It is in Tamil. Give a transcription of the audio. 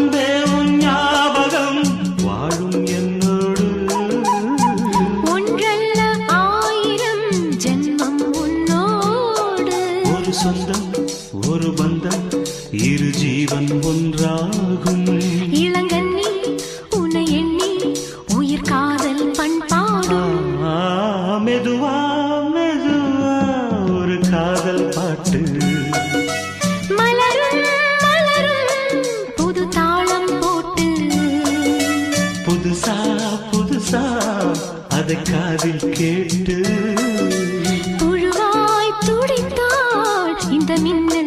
அன்பே உன் ஞாபகம் வாழும் என்னோடு. ஒன்றல்ல ஆயிரம் ஜென்மம் உன்னோடு. ஒரு சொந்தம் ஒரு பந்தம் இரு ஜீவன் ஒன்றாகும். இளங்கண்ணி உன்னை எண்ணி உயிர் காதல் பண்பாடும். ஆ, மெதுவா மெதுவா புதுசா புதுசா அதை காதில் கேட்டு. புழுவாய் துடித்தாள் இந்த மின்னல்